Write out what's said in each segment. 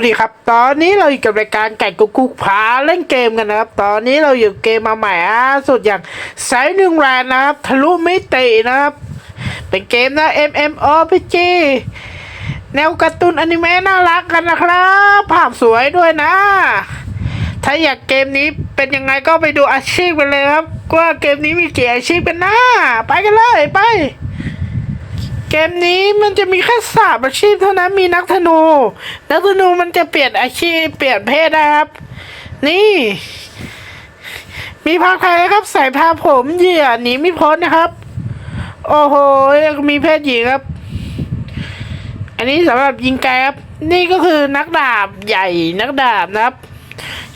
สวัสดีครับ ตอนนี้เราอยู่กับรายการไก่กุกกุกพาเล่นเกมกันนะครับ ตอนนี้เราอยู่เกมมาใหม่อะสุดอย่างไซนึงแรนนะครับ ทะลุมิตินะครับ เป็นเกมนะ MMORPG แนวการ์ตูนอนิเมะน่ารักกันนะครับภาพสวยด้วยนะ ถ้าอยากเกมนี้เป็นยังไงก็ไปดูอาชีพกันเลยครับ ว่าเกมนี้มีกี่อาชีพกันนะไปกันเลยไป เกมนี้มันจะมีแค่สามอาชีพเท่านั้นมีนักธนู นักธนูมันจะเปลี่ยนอาชีพเปลี่ยนเพศนะครับ นี่ มีภาคไทยนะครับ ใส่ผ้าผมเหยื่อหนีไม่พ้นนะครับ โอ้โหมีเพศหญิงครับ อันนี้สำหรับยิงไกลครับ นี่ก็คือนักดาบใหญ่นักดาบนะครับ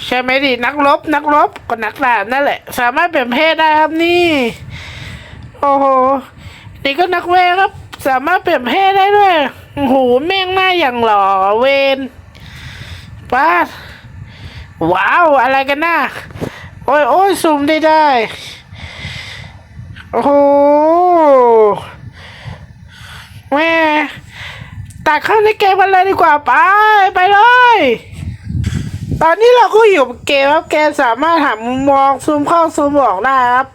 ใช่ไหมดินักรบนักรบก็นักดาบนั่นแหละ สามารถเปลี่ยนเพศได้ครับนี่ โอ้โหนี่ก็นักเวครับ สามารถเปลี่ยนเพศได้ด้วยโอ้โหแม่งหน้าอย่างหล่อเวนป้าว้าวอะไรกันนะโอ้ยโอ้ยซูมได้ได้โอ้โหแม่ตัดเข้าในเกมกันเลยดีกว่าไปไปเลย ตอนนี้เราก็อยู่เกมครับเกมสามารถหามุมมองซูมเข้าซูมออกได้ครับ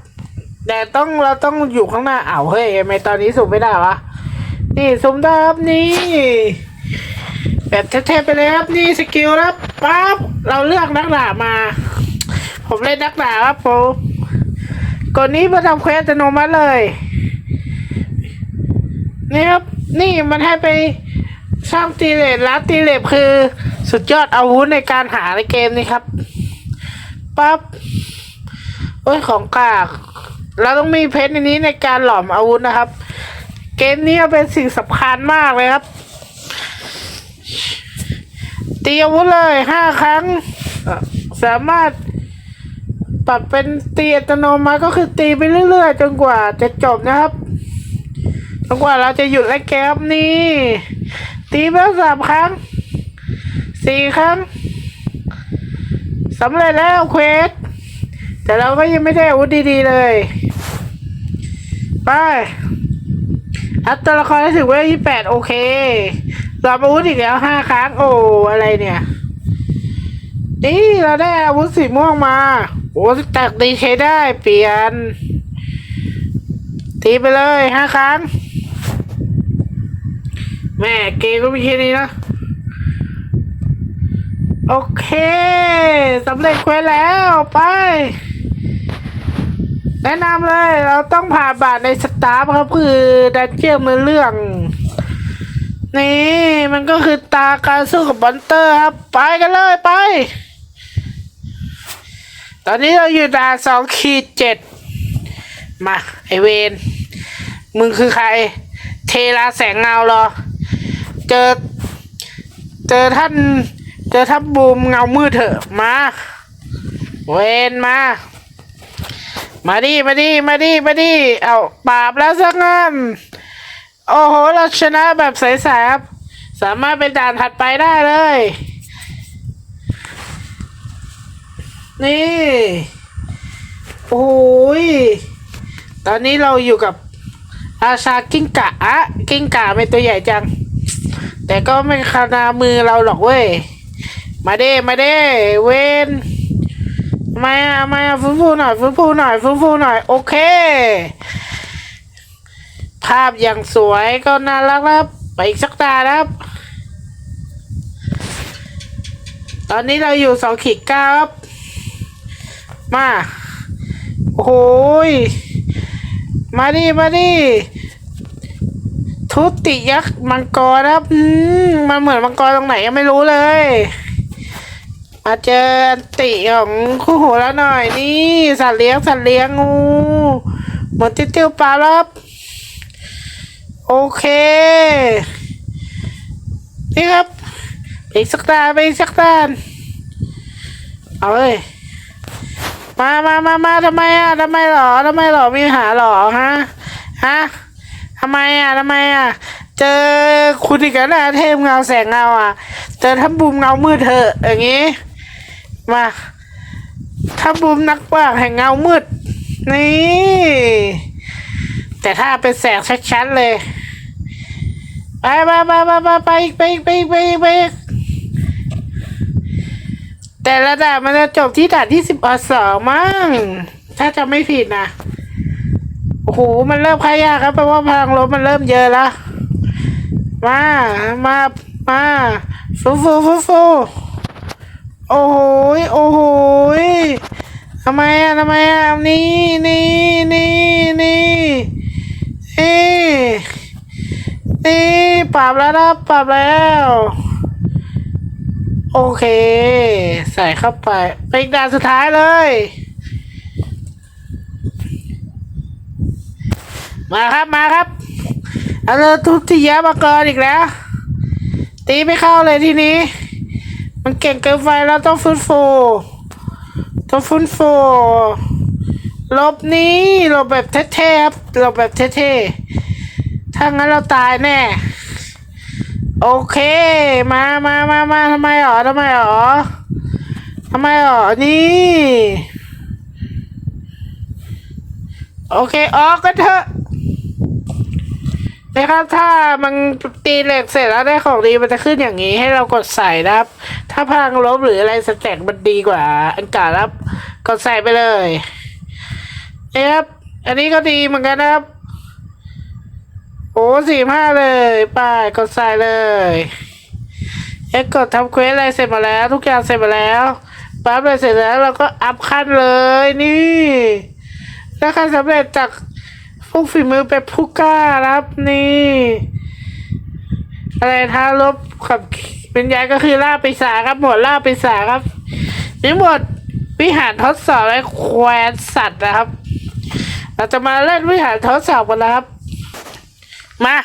แต่ต้องเราต้องอยู่ข้างหน้าเอ้าเฮ้ยทำไมตอนนี้ซูมไม่ได้วะ นี่ซูมด้ครับนี่แบบเทพๆไปเลยครับนี่สกิลครับปั๊บเราเลือกนักดาบมา ผมเล่นนักดาบครับผมกดนี้มาทำเควสอัตโนมัติเลยนี่ครับนี่มันให้ไปสร้างตีเลทลัดตีเลทคือ สุดยอดอาวุธในการหาในเกมนี้ครับปั๊บโอ้ยของกาก เราต้องมีเพชรในนี้ในการหลอมอาวุธนะครับ เกมนี้เป็นสิ่งสำคัญมากเลยครับ ตีอาวุธเลยห้าครั้ง สามารถปรับเป็นตีอัตโนมัติก็คือตีไปเรื่อยๆ จนกว่าจะจบนะครับจนกว่าเราจะหยุดและแกมนี่ตีไปแล้วสามครั้งสี่ครั้งสำเร็จแล้วเควสแต่เราก็ยังไม่ได้อาวุธดีๆเลย ไป อัพตัวละครให้ถึงเวลยี่แปดโอเครอบอาวุธอีกแล้วห้าครั้ง โอ้อะไรเนี่ย นี่เราได้อาวุธสีม่วงมา โอ้แตกดีใช้ได้เปลี่ยน ตีไปเลยห้าครั้ง แม่เกมก็ไม่แค่นี้นะ โอเคสำเร็จเควสแล้วไป แนะนำเลย เราต้องผ่านบาทในสตาร์ครับคือดันเจียมือเรื่อง นี่มันก็คือตาการสู้กับบอนเตอร์ครับ ไปกันเลยไป ตอนนี้เราอยู่ด่านสองขีดเจ็ดมา ไอเวนมึงคือใคร เทราแสงเงาเหรอ เจอ เจอท่าน เจอท่านบูมเงามืดเถอะมา เวนมา มาดิมาดิมาดิมาดิเอาปราบแล้วสักงั้นโอ้โห เราชนะแบบใสๆครับ สามารถเป็นด่านถัดไปได้เลย นี่ โอ้ย ตอนนี้เราอยู่กับอาชากิ้งกะอะกิ้งกะเป็นตัวใหญ่จัง แต่ก็ไม่ขนามือเราหรอกเว้ย มาเด้ มาเด้ เวน มาอะมาอะฟื้นฟูหน่อยฟื้นฟูหน่อยฟื้นฟูหน่อย โอเค ภาพอย่างสวยก็น่ารักนะครับ ไปอีกสักตานะครับ ตอนนี้เราอยู่สองขีดเก้าครับ มา โอ้โหมาดิมาดิทุติยักษ์มังกรครับมมันเหมือนมังกรตรงไหนยังไม่รู้เลย มาเจอติของคู่หูแล้วหน่อยนี่สัตว์เลี้ยงสัตว์เลี้ยงงูเหมือนติ้วปลาครับโอเค นี่ครับไปอีกสักตาไปสักตาเอาเลยมามามามาทำไมอะทำไมหรอทำไมหรอมีหาหรอฮะฮะทำไมอะทำไมอะเจอคุณอีกแล้วนะเทพเงาแสงเงาอะ เจอท่าบูมเงามืดเถอะอย่างงี้ มาถ้าบูมนักปราชญ์แห่งเงามืด นี่ แต่ถ้าเป็นแสงชัดๆเลย ไปไปไปไปไปไปไปไปไปไปแต่ระดับมันจะจบที่ด่านที่สิบอสองมั้งถ้าจะไม่ผิดนะโอ้โหมันเริ่มขยากครับแปลว่าพลังลบมันเริ่มเยอะแล้ว มา มา มาฟูฟูฟูฟู โอ้โหโอ้โหทำไมอะทำไมอะนี่นี่นี่นี่เอ้นี่ปรับแล้วนะปรับแล้ว โอเค ใส่เข้าไป ไปอีกด่านสุดท้ายเลย มาครับมาครับเอาเลยทุบที่ยะมาก่อนอีกแล้ว ตีไม่เข้าเลยทีนี้ มันเก่งเกินไปแล้วต้องฟื้นฟูต้องฟื้นฟูลบนี้หลบแบบเท่ๆครับหลบแบบเท่ๆ ถ้างั้นเราตายแน่ โอเค มามามามาทำไมหรอทำไมหรอทำไมหรอนี่ โอเค ออกกันเถอะ นะครับถ้ามันตีเหล็กเสร็จแล้วได้ของดีมันจะขึ้นอย่างนี้ให้เรากดใส่นะครับ ถ้าพลังลบหรืออะไรสแต็กมันดีกว่า อันกาครับ กดใส่ไปเลยนี่ครับอันนี้ก็ดีเหมือนกันนะครับ โอ้สี่ห้าเลยไป้ายกดใส่เลยเอ็กกดทำเควสอะไรเสร็จมาแล้ว ทุกอย่างเสร็จมาแล้วปั๊บเลยเสร็จแล้วเราก็อัพขั้นเลยนี่แล้วขั้นสำเร็จจาก พวกฝีมือเป็นผู้กล้าครับนี่ อะไรท้าลบขับเป็นยายก็คือล่าปีศาครับหมดล่าปีศาครับนี่หมดวิหารทดสอบและแควนสัตว์นะครับ เราจะมาเล่นวิหารทดสอบกันแล้วครับ มา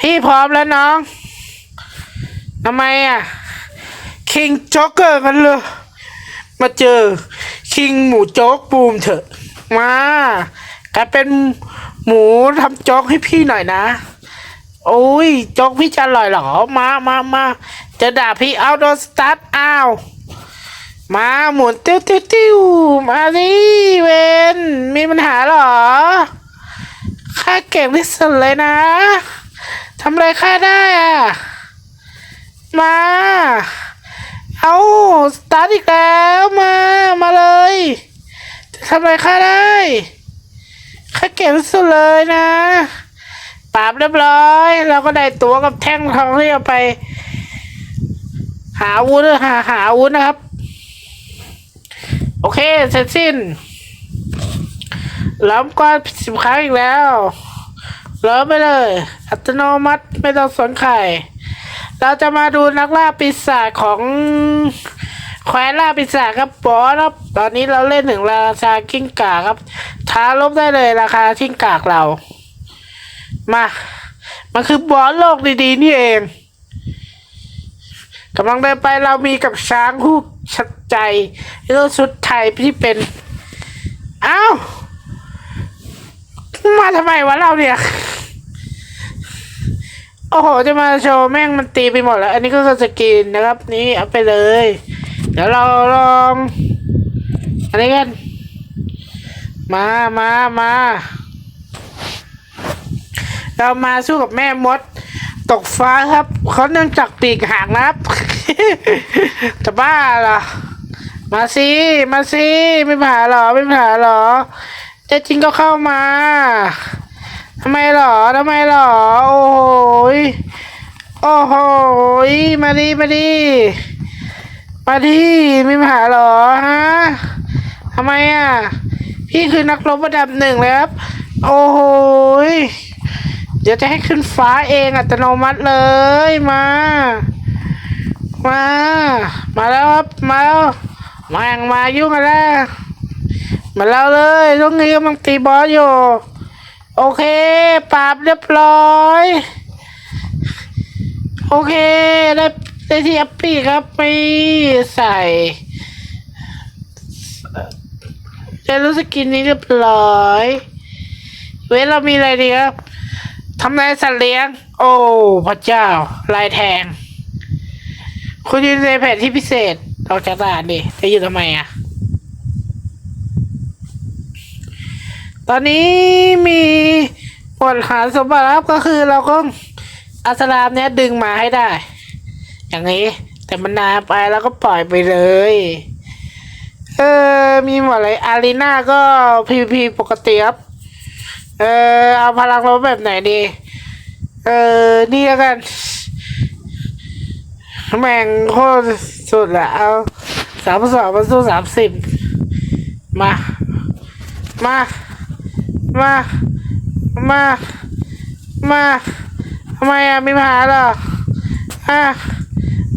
พี่พร้อมแล้วน้องทำไมอะคิงจ็อกเกอร์กันเลยมาเจอคิงหมูโจ๊กบูมเถอะ มา กลายเป็นหมูทำโจ๊กให้พี่หน่อยนะ โอ้ยโจ๊กพี่จะอร่อยเหรอ มามามาจะด่าพี่เอาโดนสตาร์ทอ้าวมาหมุนติ้วติ้วติ้วมาดิเวนมีปัญหาหรอข้าเก่งที่สุดเลยนะทำอะไรข้าได้อะ มา เอาสตาร์ทอีกแล้วมา มาเลยจะทำอะไรข้าได้ ข้าเก่งสุดเลยนะปราบเรียบร้อย เราก็ได้ตัวกับแท่งทองที่เอาไป หาอาวุธหาหาอาวุธนนะครับ โอเคเสร็จสิ้นล้อมก้อนสิบครั้งอีกแล้วล้อมไปเลย อัตโนมัติไม่ต้องสนใครเราจะมาดูนักล่าปีศาจของแควนล่าปีศาจครับบอสครับ ตอนนี้เราเล่นถึงราชากิ้งก่าครับ ลบได้เลยราคากิ้งกากเรา มา มันคือบอสโลกดีๆ นี่เองกำลังเดินไปเรามีกับช้างผู้ชัดใจแล้วชุดไทยที่เป็น อ้าว มาทำไมวะเราเนี่ย โอ้โห จะมาโชว์แม่งมันตีไปหมดแล้ว อันนี้ก็คือสกินนะครับ นี่เอาไปเลย เดี๋ยวเราลอง อันนี้กัน มามามา เรามาสู้กับแม่มด ตกฟ้าครับเขาเนื่องจากปีกหางนะครับจะบ้าเหรอมาสิมาสิไม่ผ่าหรอไม่ผ่าหรอเจ๊จริงก็เข้ามาทำไมหรอทำไมหรอโอ้โหยโอ้โหมาดิมาดิมาดิไม่ผ่าหรอฮะทำไมอะ พี่คือนักรบระดับหนึ่งเลยครับ โอ้โหเดี๋ยวจะให้ขึ้นฟ้าเองอัตโนมัติเลยมา มา มาแล้วครับมาแล้วมาอย่างมายุ่งกันแล้วมาแล้วเลยตรงนี้กำลังตีบอสอยู่โอเคปราบเรียบร้อย โอเค ได้ได้ที่แอปปี้ครับไปใส่ จะรู้สกินนี้เรียบร้อย เว้เรามีอะไรดีครับทำลายสัตว์เลี้ยง โอ้พระเจ้า ลายแทง คุณอยู่ในแผนที่พิเศษออกจากด่านดิจะอยู่ทำไมอะตอนนี้มีบทหาสมบัติครับก็คือเราก็อัสลามเนี้ยดึงมาให้ได้ อย่างนี้ แต่มันนานไปแล้วก็ปล่อยไปเลย เออมีหมดเลยอารีนาก็พีพีปกติครับ เออเอาพลังลบแบบไหนดี เออนี่แล้วกัน แม่งโคตรสุดละเอาสามสองมาสู้สามสิบมา มา มา มา มาทำไมอะมีปัญหาเหรออะ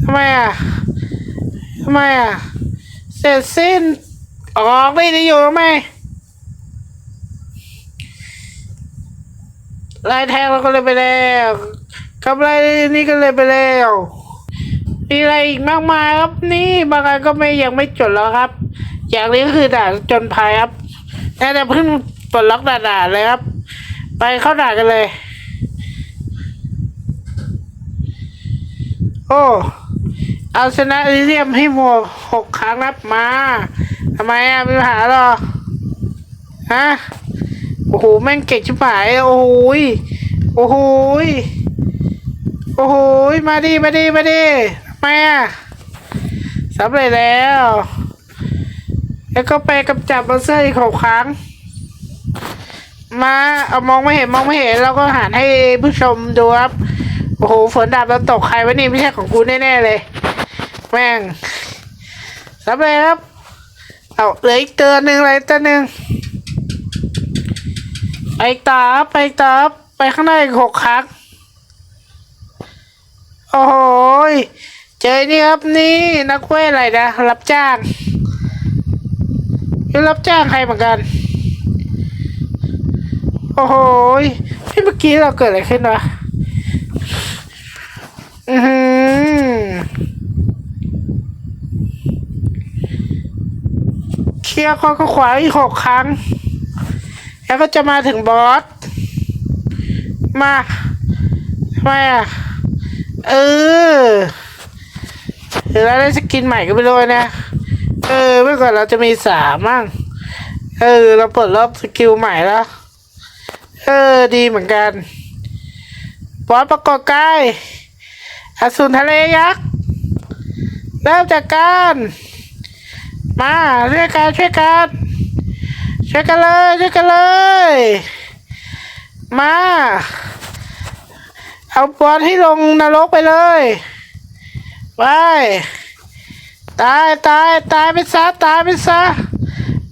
ทำไมอะทำไมอะ เสร็จสิ้น ออกได้จะอยู่ไหมลายแทงเราก็เลยไปแล้วกำไรนี่ก็เลยไปแล้วมีอะไรอีกมากมายครับนี่บางอันก็ไม่ยังไม่จดแล้วครับ อย่างนี้ก็คือด่านจนภัยครับน่าจะเพิ่งปลดล็อกด่านๆเลยครับ ไปเข้าด่านกันเลย โอ้ เอาชนะลิเลียมให้หมดหกครั้งนับมาทำไมอะมีปัญหาหรอฮะโอ้โหแม่งเก่งชิบหายโอ้โหโอ้โหโอ้โหมาดิมาดิมาดิทำไมอะสำเร็จแล้ว แล้วก็ไปกำจับมอนสเตอร์อีกหกครั้ง มาเอามองไม่เห็นมองไม่เห็นเราก็หันให้ผู้ชมดูครับ โอ้โหฝนดาบเราตกใครวะนี่ไม่ใช่ของกูแน่ๆเลย แม่งสำเร็จครับ เอาเหลืออีกตัวหนึ่งอะไรตัวหนึ่งไปต่อไปต่อไปข้างหน้าอีกหกครั้งโอ้โหเจอนี่ครับนี่นักเวทอะไรนะ รับจ้างนี่รับจ้างใครเหมือนกัน โอ้โหพี่เมื่อกี้เราเกิดอะไรขึ้นวะ อือ หือเคลียร์ข้อขวาอีกหกครั้ง แล้วก็จะมาถึงบอส มาทำไมอะเออเดี๋ยวเราได้สกินใหม่ก็ไม่รู้นะ เออ เมื่อก่อนเราจะมีสามมั่ง เออ เราปลดล็อกสกิลใหม่แล้ว เออ ดีเหมือนกัน บอสประกอบกายอสูรทะเลยักษ์เริ่มจากการ มาช่วยกันช่วยกันช่วยกันเลยช่วยกันเลย มา เอาบอลให้ลงนรกไปเลยไปตายตายตายไปซะตายไปซะ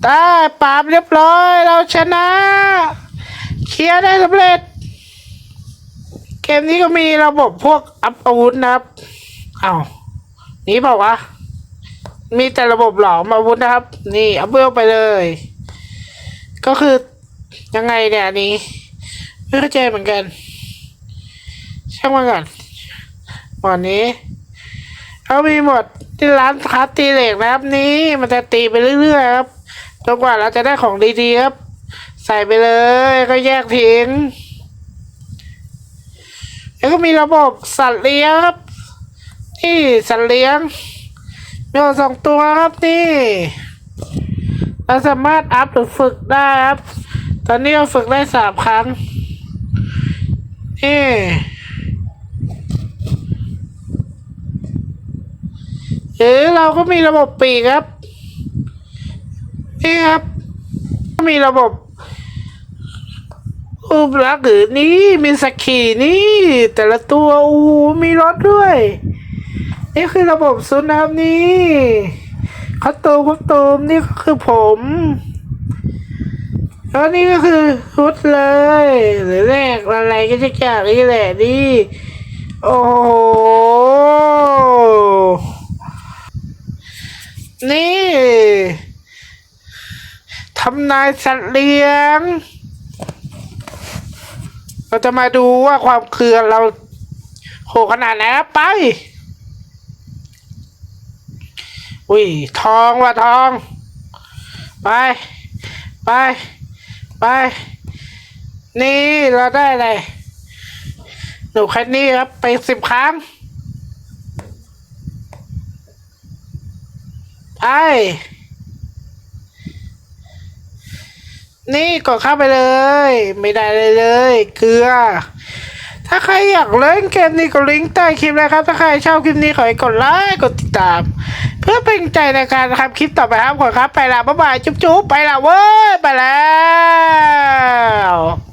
ตายปราบเรียบร้อย เราชนะเคลียร์ได้สำเร็จ เกมนี้ก็มีระบบพวกอัพอาวุธนะครับ เอาวนี่เปล่าวะ มีแต่ระบบหลอมอาวุธนะครับ นี่อัพเวลไปเลย ก็คือยังไงเนี่ยนี้ ไม่เข้าใจเหมือนกันช่างมันก่อนหมอนนี้เขามีหมดที่ร้านค้าตีเหล็กนะครับ นี่มันจะตีไปเรื่อยๆครับจนกว่าเราจะได้ของดีๆครับ ใส่ไปเลยก็แยกทิ้งแล้วก็มีระบบสัตว์เลี้ยงครับนี่สัตว์เลี้ยง มีสองตัวครับนี่ เราสามารถอัพหรือฝึกได้ครับ ตอนนี้เราฝึกได้สามครั้ง นี่หรือเราก็มีระบบปีกครับ นี่ครับ ก็มีระบบรูปลักษณ์หรือนี่มีสกีนี่ แต่ละตัวอ้มีรถด้วย นี่คือระบบซุนนะครับนี่คอตูมคอตูมนี่ก็คือผมแล้วนี่ก็คือชุดเลย หรือแรกอะไรก็จะจากนี่แหละนี่โอ้โหนี่ทำนายสัตว์เลี้ยง เราจะมาดูว่าความเคือเราโหขนาดไหนไป อุ้ยทองว่ะทอง ไป ไป ไป นี่เราได้อะไรหนูแค่นี้ครับ ไปสิบครั้ง ไป นี่กดเข้าไปเลย ไม่ได้เลยเลย เกลือ ถ้าใครอยากเล่นเกมนี้ก็ลิงก์ใต้คลิปเลยครับ ถ้าใครชอบคลิปนี้ขอให้กดไลค์กดติดตาม เพื่อเป็นกำใจในการทำคลิปต่อไปครับขอครับไปละบ๊ายบายจุ๊บๆไปละเว้ยไปแล้ว